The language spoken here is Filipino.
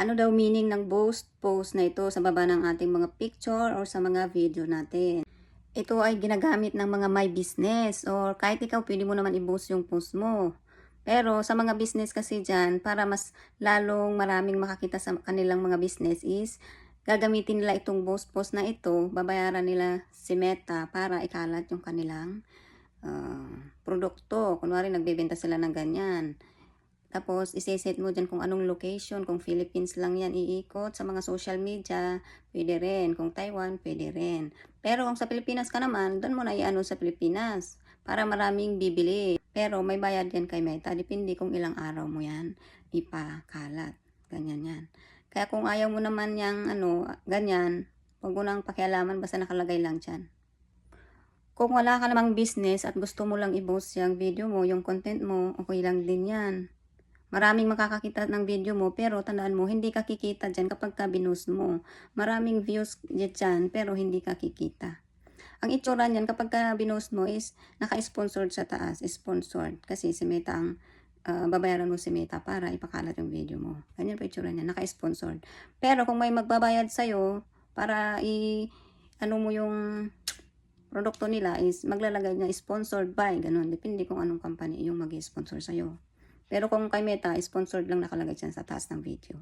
Ano daw meaning ng post post na ito sa baba ng ating mga picture or sa mga video natin? Ito ay ginagamit ng mga my business or kahit ikaw pwede mo naman i-post yung post mo. Pero sa mga business kasi dyan, para mas lalong maraming makakita sa kanilang mga business is gagamitin nila itong post post na ito, babayaran nila si Meta para ikalat yung kanilang ah, produkto. Kunwari nagbebenta sila ng ganyan. Tapos, iseset mo dyan kung anong location. Kung Philippines lang yan iikot sa mga social media, pwede rin. Kung Taiwan, pwede rin. Pero kung sa Pilipinas ka naman, doon mo na iano sa Pilipinas para maraming bibili. Pero may bayad yan kay Meta. Depende kung ilang araw mo yan ipakalat. Ganyan yan. Kaya kung ayaw mo naman yung ano, ganyan, huwag mo nang pakialaman basta nakalagay lang dyan. Kung wala ka namang business at gusto mo lang i-post yung video mo, yung content mo, okay lang din yan. Maraming makakakita ng video mo, pero tandaan mo, hindi ka kikita dyan kapag ka binus mo. Maraming views dyan, pero hindi ka kikita. Ang itsura niyan kapag ka binus mo is naka-sponsored sa taas, sponsored. Kasi si Meta ang ah, babayaran mo si Meta para ipakalat yung video mo. Ganyan pa itsura niya, naka-sponsored. Pero kung may magbabayad sa'yo para i ano mo yung produkto nila is maglalagay niya sponsored by, ganun. Depende kung anong company yung mag-sponsor sa'yo. Pero kung kay Meta, sponsored lang nakalagay dyan sa taas ng video.